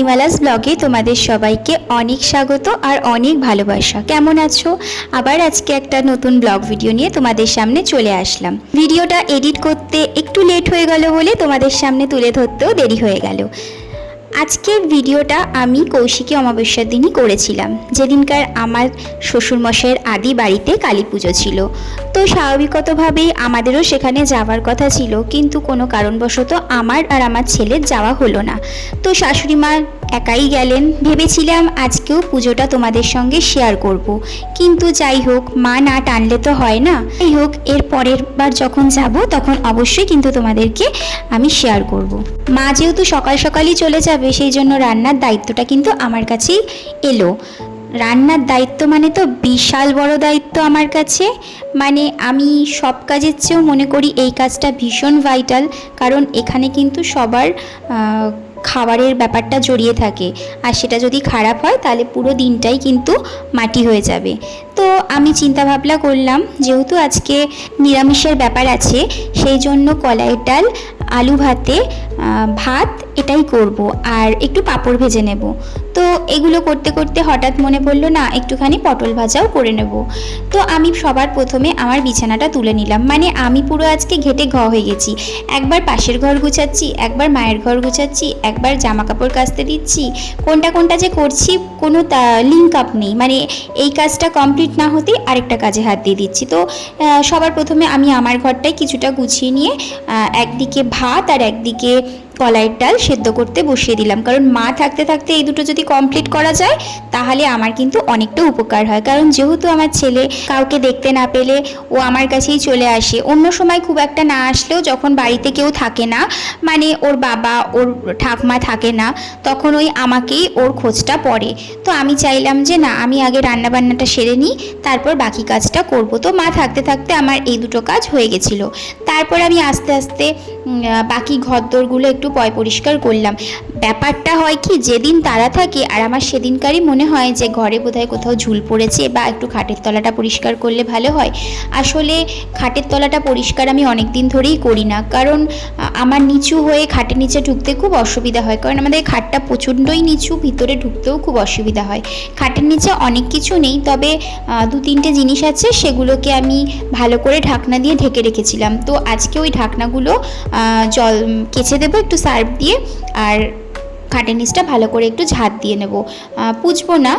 মণিমালাস ব্লগে তোমাদের সবাইকে অনেক স্বাগত আর অনেক ভালোবাসা। কেমন আছো? আবার আজকে একটা নতুন ব্লগ ভিডিও নিয়ে তোমাদের সামনে চলে আসলাম। ভিডিওটা এডিট করতে একটু লেট হয়ে গেল বলে তোমাদের সামনে তুলে ধরতেও দেরি হয়ে গেল। আজকের ভিডিওটা আমি কৌশিকী অমাবস্যার দিনই করেছিলাম। যেদিনকার আমার শ্বশুরমশাইয়ের আদি বাড়িতে কালী পুজো ছিল। তো স্বাভাবিকতভাবেই আমাদেরও সেখানে যাওয়ার কথা ছিল, কিন্তু কোনো কারণবশত আমার আর আমার ছেলের যাওয়া হলো না। তো শাশুড়ি মা একাই গেলেন ভেবেছিলাম আজকেও পুজোটা তোমাদের সঙ্গে শেয়ার করব। কিন্তু যাই হোক, মা না টানলে তো হয় না যাই হোক, এর পরের বার যখন যাব, তখন অবশ্যই কিন্তু তোমাদেরকে আমি শেয়ার করব। মা যেহেতু সকাল সকালই চলে যাবে, সেই জন্য রান্নার দায়িত্বটা কিন্তু আমার কাছেই এলো রান্নার দায়িত্ব মানে তো বিশাল বড় দায়িত্ব আমার কাছে মানে আমি সব কাজের চেয়েও মনে করি এই কাজটা ভীষণ ভাইটাল কারণ এখানে কিন্তু সবার খাবারের ব্যাপারটা জড়িয়ে থাকে। আর সেটা যদি খারাপ হয়, তাহলে পুরো দিনটাই কিন্তু মাটি হয়ে যাবে। তো আমি চিন্তা ভাবনা করলাম, যেহেতু আজকে নিরামিষের ব্যাপার আছে, সেই জন্য কলাইয়ের ডাল আলু ভাতে ভাত এটাই করব আর একটু পাঁপড় ভেজে নেব। তো এগুলো করতে করতে হঠাৎ মনে পড়ল, না, একটুখানি পটল ভাজাও করে নেব। তো আমি সবার প্রথমে আমার বিছানাটা তুলে নিলাম। মানে আমি পুরো আজকে ঘেটে ঘ হয়ে গেছি। একবার পাশের ঘর গুছাচ্ছি, একবার মায়ের ঘর গুছাচ্ছি, একবার জামা কাপড় কাচতে দিচ্ছি। কোনটা কোনটা যে করছি, কোনো লিঙ্ক আপ নেই। মানে এই কাজটা কমপ্লিট না হতেই আরেকটা কাজে হাত দিয়ে দিচ্ছি। তো সবার প্রথমে আমি আমার ঘরটাই কিছুটা গুছিয়ে নিয়ে একদিকে ভাত আর একদিকে কলাইয়ের ডাল সেদ্ধ করতে বসিয়ে দিলাম। কারণ মা থাকতে থাকতে এই দুটো যদি কমপ্লিট করা যায়, তাহলে আমার কিন্তু অনেকটা উপকার হয়। কারণ যেহেতু আমার ছেলে কাউকে দেখতে না পেলে ও আমার কাছেই চলে আসে, অন্য সময় খুব একটা না আসলেও যখন বাড়িতে কেউ থাকে না মানে ওর বাবা, ওর ঠাকমা থাকে না, তখন ওই আমাকেই ওর খোঁজটা পড়ে। তো আমি চাইলাম যে না, আমি আগে রান্নাবান্নাটা সেরে নিই, তারপর বাকি কাজটা করব। তো মা থাকতে থাকতে আমার এই দুটো কাজ হয়ে গেছিল। তারপর আমি আস্তে আস্তে বাকি ঘরদোরগুলো একটু পয় পরিষ্কার করলাম। ব্যাপারটা হয় কি, যেদিন তারা থাকে, আর আমার সেদিনকারই মনে হয় যে ঘরে বোধহয় কোথাও ঝুল পড়েছে বা একটু খাটের তলাটা পরিষ্কার করলে ভালো হয়। আসলে খাটের তলাটা পরিষ্কার আমি অনেক দিন ধরেই করি না। কারণ আমার নিচু হয়ে খাটের নিচে ঢুকতে খুব অসুবিধা হয়। কারণ আমাদের খাটটা প্রচণ্ডই নিচু, ভিতরে ঢুকতেও খুব অসুবিধা হয়। খাটের নিচে অনেক কিছু নেই, তবে দু তিনটে জিনিস আছে, সেগুলোকে আমি ভালো করে ঢাকনা দিয়ে ঢেকে রেখেছিলাম। তো আজকে ওই ঢাকনাগুলো জল কেচে দেবো একটু সার্ফ দিয়ে। আর খাটের নিচটা ভালো করে একটু ঝাঁট দিয়ে নেব। পুছবো না,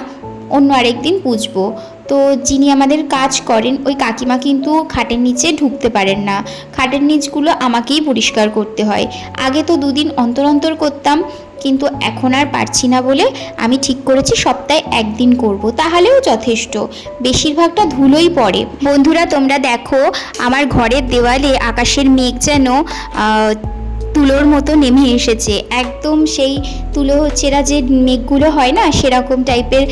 অন্য আরেক দিন পুছবো তো যিনি আমাদের কাজ করেন, ওই কাকিমা কিন্তু খাটের নিচে ঢুকতে পারেন না। খাটের নিচগুলো আমাকেই পরিষ্কার করতে হয়। আগে তো দুদিন অন্তর অন্তর করতাম, কিন্তু এখন আর পারছি না বলে আমি ঠিক করেছি সপ্তাহে একদিন করব। তাহলেও যথেষ্ট। বেশিরভাগটা ধুলোই পড়ে। বন্ধুরা, তোমরা দেখো, আমার ঘরের দেওয়ালে আকাশের মেঘ যেন তুলোর মতো নেমে এসেছে। একদম সেই তুলো চেরা যে মেঘগুলো হয় না, সেরকম টাইপের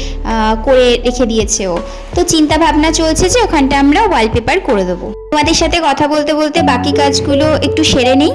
করে রেখে দিয়েছে ও। তো চিন্তা ভাবনা চলছে যে ওখানটা আমরা ওয়ালপেপার করে দেবো। তোমাদের সাথে কথা বলতে বলতে বাকি কাজগুলো একটু সেরে নেই।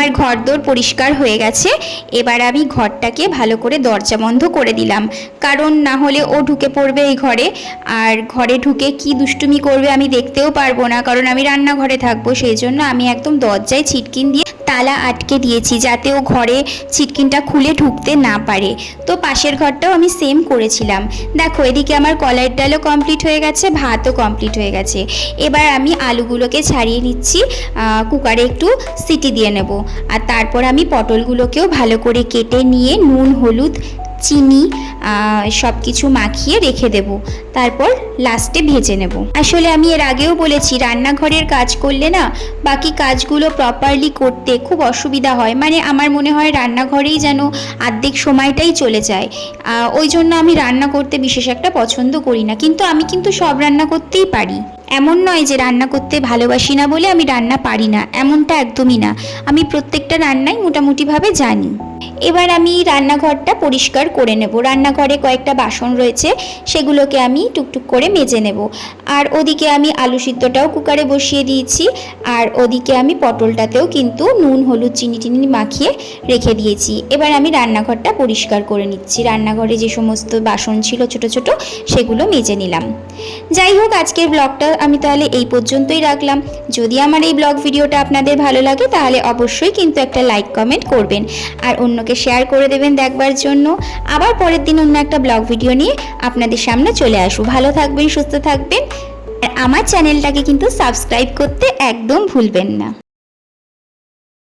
আমার ঘরদোর পরিষ্কার হয়ে গেছে, এবার আমি ঘরটাকে ভালো করে দরজা বন্ধ করে দিলাম। কারণ না হলে ও ঢুকে পড়বে এই ঘরে। আর ঘরে ঢুকে কি দুষ্টুমি করবে আমি দেখতেও পারব না, কারণ আমি রান্নাঘরে থাকব, সেই জন্য আমি একদম দরজায় ছিটকিন দিয়ে তালা আটকে দিয়েছি যাতে ও ঘরে ছিটকিনটা খুলে ঢুকতে না পারে। তো পাশের ঘরটাও আমি সেম করেছিলাম। দেখো, এদিকে আমার কলার ডালও কমপ্লিট হয়ে গেছে, ভাতও কমপ্লিট হয়ে গেছে। এবার আমি আলুগুলোকে ছাড়িয়ে নিচ্ছি কুকারে একটু সিটি দিয়ে নেব। আর তারপর আমি পটলগুলোকেও ভালো করে কেটে নিয়ে নুন, হলুদ চিনি সব কিছু মাখিয়ে রেখে দেব। তারপর লাস্টে ভেজে নেব। আসলে আমি এর আগেও বলেছি, রান্নাঘরের কাজ করলে না, বাকি কাজগুলো প্রপারলি করতে খুব অসুবিধা হয়। মানে আমার মনে হয় রান্নাঘরেই যেন আর্ধেক সময়টাই চলে যায়। ওই জন্য আমি রান্না করতে বিশেষ একটা পছন্দ করি না। কিন্তু আমি কিন্তু সব রান্না করতেই পারি। এমন নয় যে রান্না করতে ভালোবাসি না বলে আমি রান্না পারি না, এমনটা একদমই না। আমি প্রত্যেকটা রান্নাই মোটামুটিভাবে জানি। এবার আমি রান্নাঘরটা পরিষ্কার করে নেব। রান্নাঘরে কয়েকটা বাসন রয়েছে, সেগুলোকে আমি টুকটুক করে মেজে নেব। আর ওদিকে আমি আলু সিদ্ধটাও কুকারে বসিয়ে দিয়েছি। আর ওদিকে আমি পটলটাতেও কিন্তু নুন, হলুদ, চিনি, টিনি মাখিয়ে রেখে দিয়েছি। এবার আমি রান্নাঘরটা পরিষ্কার করে নিচ্ছি। রান্নাঘরে যে সমস্ত বাসন ছিল ছোট ছোট, সেগুলো মেজে নিলাম। যাই হোক, আজকের ব্লগটা আমি তাহলে এই পর্যন্তই রাখলাম। যদি আমার এই ব্লগ ভিডিওটা আপনাদের ভালো লাগে, তাহলে অবশ্যই কিন্তু একটা লাইক, কমেন্ট করবেন। আর অন্যকে শেয়ার করে দেবেন দেখবার জন্য। আবার পরের দিন অন্য একটা ব্লগ ভিডিও নিয়ে আপনাদের সামনে চলে আসব। ভালো থাকবেন, সুস্থ থাকবেন। আর আমার চ্যানেলটাকে কিন্তু সাবস্ক্রাইব করতে একদম ভুলবেন না।